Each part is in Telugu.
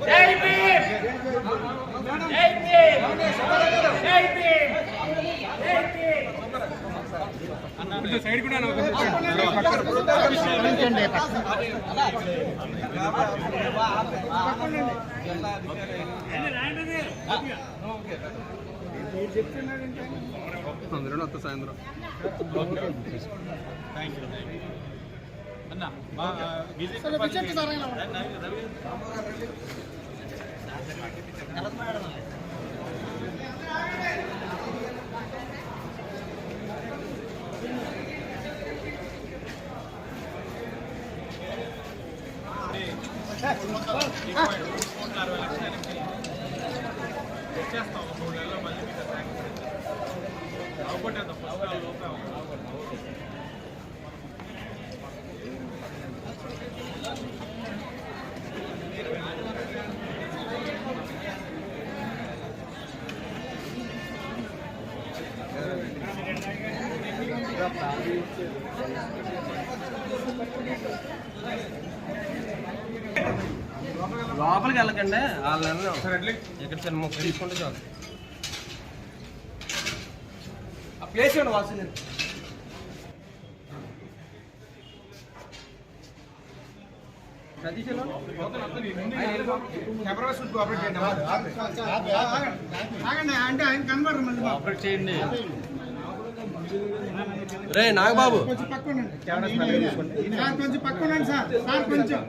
జై భీమ్ జై భీమ్ జై భీమ్ జై భీమ్ అందరూ వస్తా సాయంత్రం లోపలికి వెళ్ళకండి. వాళ్ళని ఇక్కడ చిన్న ముక్క తీసుకుంటే చాలు. ఆ ప్లేస్ ఇవ్వండి వాసు అంటే ఆయన కనబడరు మళ్ళీ చేయండి రే నాగబాబు. కొంచెం పక్క కొంచెం పక్క సార్ సార్ కొంచెం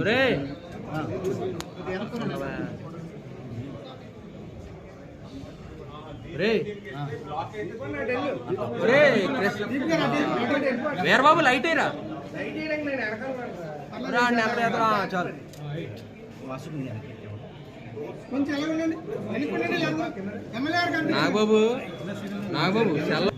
రే రే రే వీరబాబు లైట్ ఏరా అండి నాగబాబు ఎదురా చాలు. కొంచెం ఎలా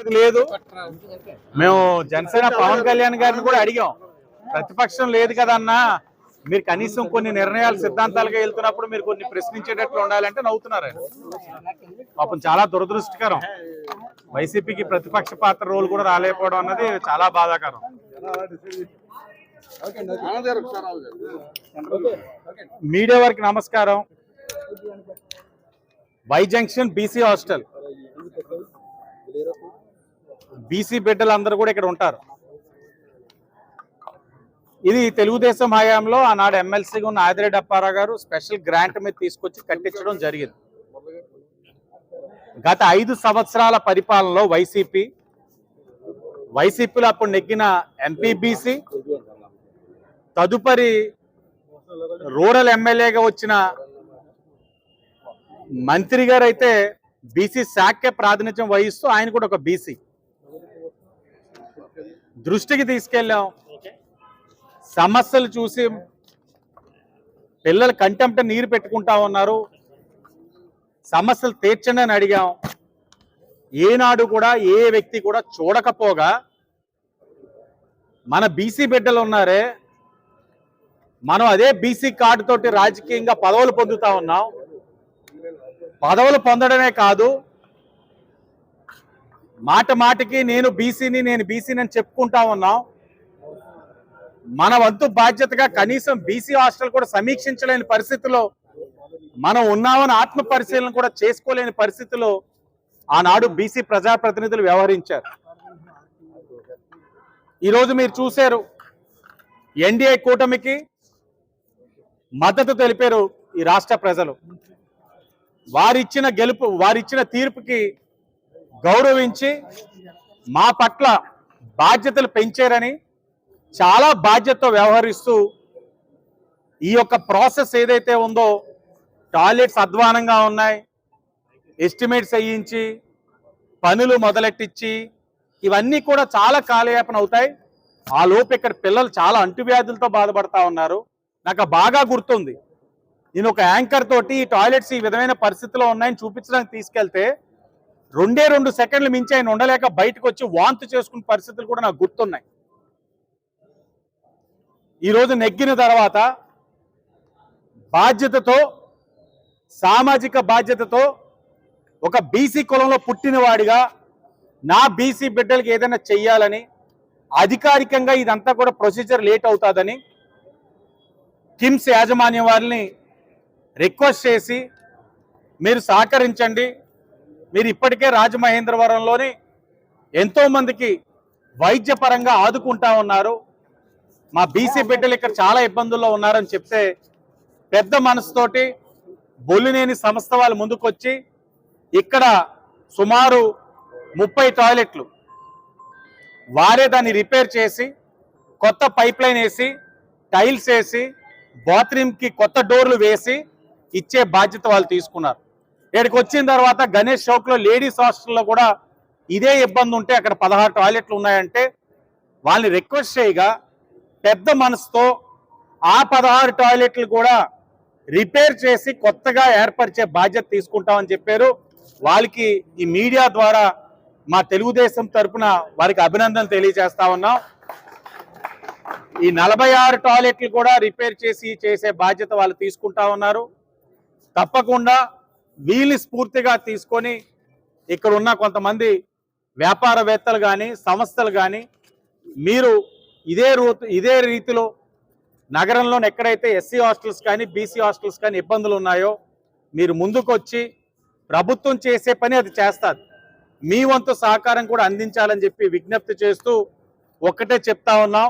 లేదు. మేము జనసేన పవన్ కళ్యాణ్ గారిని కూడా అడిగాం. ప్రతిపక్షం లేదు కదన్నా మీరు కనీసం కొన్ని నిర్ణయాలు సిద్ధాంతాలుగా వెళ్తున్నప్పుడు మీరు కొన్ని ప్రశ్నించేటట్లు ఉండాలంటే నవ్వుతున్నారు ఆయన. పాపం చాలా దురదృష్టకరం. వైసీపీకి ప్రతిపక్ష పాత్ర రోల్ కూడా రాలేకపోవడం అన్నది చాలా బాధాకరం. మీడియా వారికి నమస్కారం. Y junction BC hostel. BC బిడ్డలు అందరూ కూడా ఇక్కడ ఉంటారు. ఇది తెలుగుదేశం హయాంలో ఆనాడు ఎమ్మెల్సీగా ఉన్న ఆదిరెడ్డి అప్పారావు గారు స్పెషల్ గ్రాంట్ మీద తీసుకొచ్చి కట్టించడం జరిగింది. గత ఐదు సంవత్సరాల పరిపాలనలో వైసీపీ వైసీపీలో అప్పుడు నెగ్గిన ఎంపీబీసీ తదుపరి రూరల్ ఎమ్మెల్యేగా వచ్చిన మంత్రి గారు అయితే బీసీ శాఖకే ప్రాతినిధ్యం వహిస్తూ ఆయన కూడా ఒక బీసీ. దృష్టికి తీసుకెళ్ళాం. సమస్యలు చూసి పిల్లలు కంటెంప్ట్ నీరు పెట్టుకుంటా ఉన్నారు. సమస్యలు తీర్చండి అని అడిగాం. ఏనాడు కూడా ఏ వ్యక్తి కూడా చూడకపోగా మన బీసీ బిడ్డలు ఉన్నారే మనం అదే బీసీ కార్డుతోటి రాజకీయంగా పదవులు పొందుతా ఉన్నాం. పదవులు పొందడమే కాదు మాట మాటికి నేను బీసీని నేను బీసీని అని చెప్పుకుంటా ఉన్నాం. మన వంతు బాధ్యతగా కనీసం బీసీ హాస్టల్ కూడా సమీక్షించలేని పరిస్థితిలో మనం ఉన్నామని ఆత్మ పరిశీలన కూడా చేసుకోలేని పరిస్థితిలో ఆనాడు బీసీ ప్రజాప్రతినిధులు వ్యవహరించారు. ఈరోజు మీరు చూశారు ఎన్డీఏ కూటమికి మద్దతు తెలిపారు ఈ రాష్ట్ర ప్రజలు. వారిచ్చిన గెలుపు వారిచ్చిన తీర్పుకి గౌరవించి మా పట్ల బాధ్యతలు పెంచారని చాలా బాధ్యతతో వ్యవహరిస్తూ ఈ యొక్క ప్రాసెస్ ఏదైతే ఉందో టాయిలెట్స్ అధ్వానంగా ఉన్నాయి. ఎస్టిమేట్స్ అయ్యించి పనులు మొదలెట్టించి ఇవన్నీ కూడా చాలా కాలయాపన అవుతాయి. ఆ లోపు ఇక్కడ పిల్లలు చాలా అంటువ్యాధులతో బాధపడతా ఉన్నారు. నాకు బాగా గుర్తుంది. నేను ఒక యాంకర్ తోటి ఈ టాయిలెట్స్ ఈ విధమైన పరిస్థితిలో ఉన్నాయని చూపించడానికి తీసుకెళ్తే రెండే రెండు సెకండ్లు మించి ఆయన ఉండలేక బయటకు వచ్చి వాంతు చేసుకున్న పరిస్థితులు కూడా నాకు గుర్తున్నాయి. ఈరోజు నెగ్గిన తర్వాత బాధ్యతతో సామాజిక బాధ్యతతో ఒక బీసీ కులంలో పుట్టినవాడిగా నా బీసీ బిడ్డలకి ఏదైనా చెయ్యాలని అధికారికంగా ఇదంతా కూడా ప్రొసీజర్ లేట్ అవుతుందని కిమ్స్ యాజమాన్యం వారిని రిక్వెస్ట్ చేసి మీరు సహకరించండి. మీరు ఇప్పటికే రాజమహేంద్రవరంలోని ఎంతోమందికి వైద్యపరంగా ఆదుకుంటా ఉన్నారు. మా బీసీ బిడ్డలు ఇక్కడ చాలా ఇబ్బందుల్లో ఉన్నారని చెప్తే పెద్ద మనసుతోటి బొల్లినేని సంస్థ వాళ్ళు ముందుకొచ్చి ఇక్కడ సుమారు ముప్పై టాయిలెట్లు వారే దాన్ని రిపేర్ చేసి కొత్త పైప్ లైన్ వేసి టైల్స్ వేసి బాత్రూమ్కి కొత్త డోర్లు వేసి ఇచ్చే బాధ్యత వాళ్ళు తీసుకున్నారు. ఇక్కడికి వచ్చిన తర్వాత గణేష్ చౌక్లో లేడీస్ హాస్టల్లో కూడా ఇదే ఇబ్బంది ఉంటే అక్కడ పదహారు టాయిలెట్లు ఉన్నాయంటే వాళ్ళని రిక్వెస్ట్ చేయగా పెద్ద మనసుతో ఆ పదహారు టాయిలెట్లు కూడా రిపేర్ చేసి కొత్తగా ఏర్పరిచే బాధ్యత తీసుకుంటామని చెప్పారు. వాళ్ళకి ఈ మీడియా ద్వారా మా తెలుగుదేశం తరపున వారికి అభినందన తెలియజేస్తా ఉన్నాం. ఈ నలభై ఆరు టాయిలెట్లు కూడా రిపేర్ చేసి చేసే బాధ్యత వాళ్ళు తీసుకుంటా ఉన్నారు. తప్పకుండా వీళ్ళు స్ఫూర్తిగా తీసుకొని ఇక్కడ ఉన్న కొంతమంది వ్యాపారవేత్తలు కానీ సంస్థలు కానీ మీరు ఇదే రూ ఇదే రీతిలో నగరంలో ఎక్కడైతే ఎస్సీ హాస్టల్స్ కానీ బీసీ హాస్టల్స్ కానీ ఇబ్బందులు ఉన్నాయో మీరు ముందుకొచ్చి ప్రభుత్వం చేసే పని అది చేస్తారు. మీ వంతు సహకారం కూడా అందించాలని చెప్పి విజ్ఞప్తి చేస్తూ ఒక్కటే చెప్తా ఉన్నాం.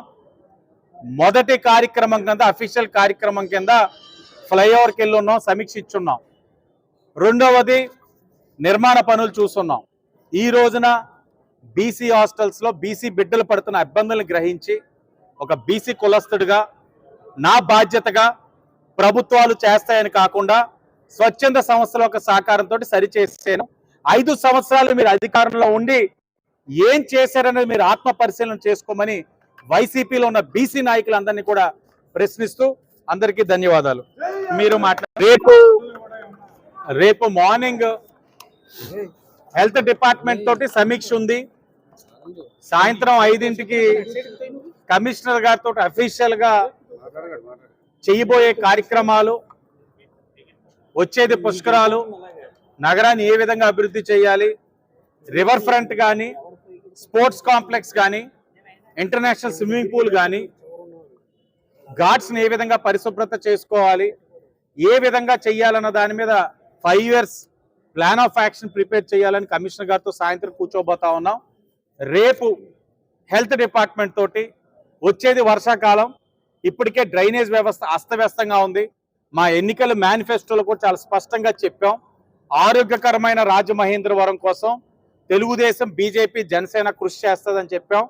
మొదటి కార్యక్రమం కింద అఫీషియల్ కార్యక్రమం కింద ఫ్లైఓవర్కి వెళ్ళి ఉన్నాం సమీక్షించున్నాం రెండవది నిర్మాణ పనులు చూస్తున్నాం. ఈ రోజున బీసీ హాస్టల్స్లో బీసీ బిడ్డలు పడుతున్న ఇబ్బందులను గ్రహించి ఒక బీసీ కులస్తుడిగా నా బాధ్యతగా ప్రభుత్వాలు చేస్తాయని కాకుండా స్వచ్ఛంద సంస్థల యొక్క సహకారంతో సరిచేసాను. ఐదు సంవత్సరాలు మీరు అధికారంలో ఉండి ఏం చేశారనేది మీరు ఆత్మ పరిశీలన చేసుకోమని వైసీపీలో ఉన్న బీసీ నాయకులందరినీ కూడా ప్రశ్నిస్తూ అందరికీ ధన్యవాదాలు. మీరు మాట్లా రేపు రేపు మార్నింగ్ హెల్త్ డిపార్ట్మెంట్ తోటి సమీక్ష ఉంది. సాయంత్రం ఐదింటికి కమిషనర్ గారితో అఫీషియల్గా చేయబోయే కార్యక్రమాలు వచ్చేది పుష్కరాలు నగరాన్ని ఏ విధంగా అభివృద్ధి చేయాలి రివర్ ఫ్రంట్ కానీ స్పోర్ట్స్ కాంప్లెక్స్ కానీ ఇంటర్నేషనల్ స్విమ్మింగ్ పూల్ కానీ ఘాట్స్ని ఏ విధంగా పరిశుభ్రత చేసుకోవాలి ఏ విధంగా చేయాలన్న దాని మీద five years plan of action prepare చేయాలని కమిషనర్ గారితో సాయంత్రం కూర్చోబోతా ఉన్నాం. రేపు హెల్త్ డిపార్ట్మెంట్ తోటి వచ్చేది వర్షాకాలం. ఇప్పటికే డ్రైనేజ్ వ్యవస్థ అస్తవ్యస్తంగా ఉంది. మా ఎన్నికల మేనిఫెస్టోలో కూడా చాలా స్పష్టంగా చెప్పాం. ఆరోగ్యకరమైన రాజమహేంద్రవరం కోసం తెలుగుదేశం బీజేపీ జనసేన కృషి చేస్తుందని చెప్పాం.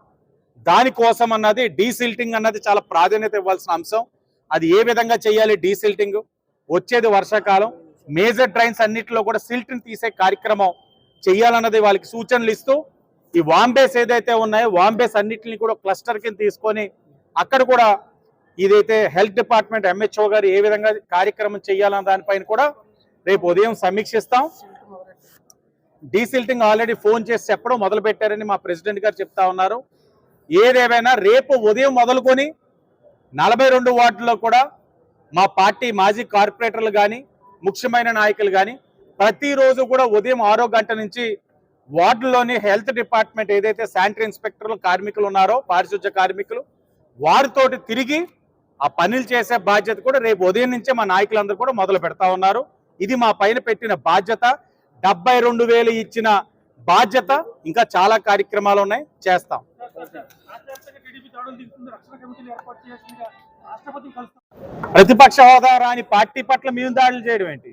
దానికోసం అన్నది డీసిల్టింగ్ అన్నది చాలా ప్రాధాన్యత ఇవ్వాల్సిన అంశం. అది ఏ విధంగా చేయాలి డీసిల్టింగ్? వచ్చేది వర్షాకాలం. మేజర్ ట్రైన్స్ అన్నిటిలో కూడా సిల్ట్ని తీసే కార్యక్రమం చేయాలన్నది వాళ్ళకి సూచనలు ఇస్తూ ఈ వాంబేస్ ఏదైతే ఉన్నాయో వాంబేస్ అన్నింటిని కూడా క్లస్టర్ కింద తీసుకొని అక్కడ కూడా ఇదైతే హెల్త్ డిపార్ట్మెంట్ ఎంహెచ్ఓ గారు ఏ విధంగా కార్యక్రమం చేయాలన్న దానిపైన కూడా రేపు ఉదయం సమీక్షిస్తాం. డీసిల్టింగ్ ఆల్రెడీ ఫోన్ చేసి చెప్పడం మొదలు పెట్టారని మా ప్రెసిడెంట్ గారు చెప్తా ఉన్నారు. ఏదేమైనా రేపు ఉదయం మొదలుకొని నలభై రెండు వార్డుల్లో కూడా మా పార్టీ మాజీ కార్పొరేటర్లు కానీ ముఖ్యమైన నాయకులు కానీ ప్రతిరోజు కూడా ఉదయం ఆరో గంట నుంచి వార్డులోని హెల్త్ డిపార్ట్మెంట్ ఏదైతే శానిటరీ ఇన్స్పెక్టర్లు కార్మికులు ఉన్నారో పారిశుధ్య కార్మికులు వారితోటి తిరిగి ఆ పనులు చేసే బాధ్యత కూడా రేపు ఉదయం నుంచే మా నాయకులందరూ కూడా మొదలు పెడతా ఉన్నారు. ఇది మా పైన పెట్టిన బాధ్యత. డెబ్బై రెండు వేలు ఇచ్చిన బాధ్యత. ఇంకా చాలా కార్యక్రమాలు ఉన్నాయి. చేస్తాం. రాష్ట్రపతి ప్రతిపక్ష హోదా రాని పార్టీ పట్ల మేము దాడులు చేయడం ఏంటి?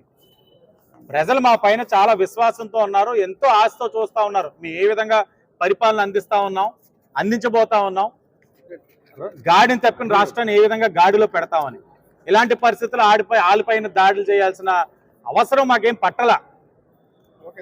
ప్రజలు మా పైన చాలా విశ్వాసంతో ఉన్నారు ఎంతో ఆశతో చూస్తా ఉన్నారు. మేము ఏ విధంగా పరిపాలన అందిస్తా ఉన్నాం అందించబోతా ఉన్నాం గాడిని తప్పిన రాష్ట్రాన్ని ఏ విధంగా గాడిలో పెడతామని. ఇలాంటి పరిస్థితులు ఆడిపై ఆలిపైన దాడులు చేయాల్సిన అవసరం మాకేం పట్టలా. ఓకే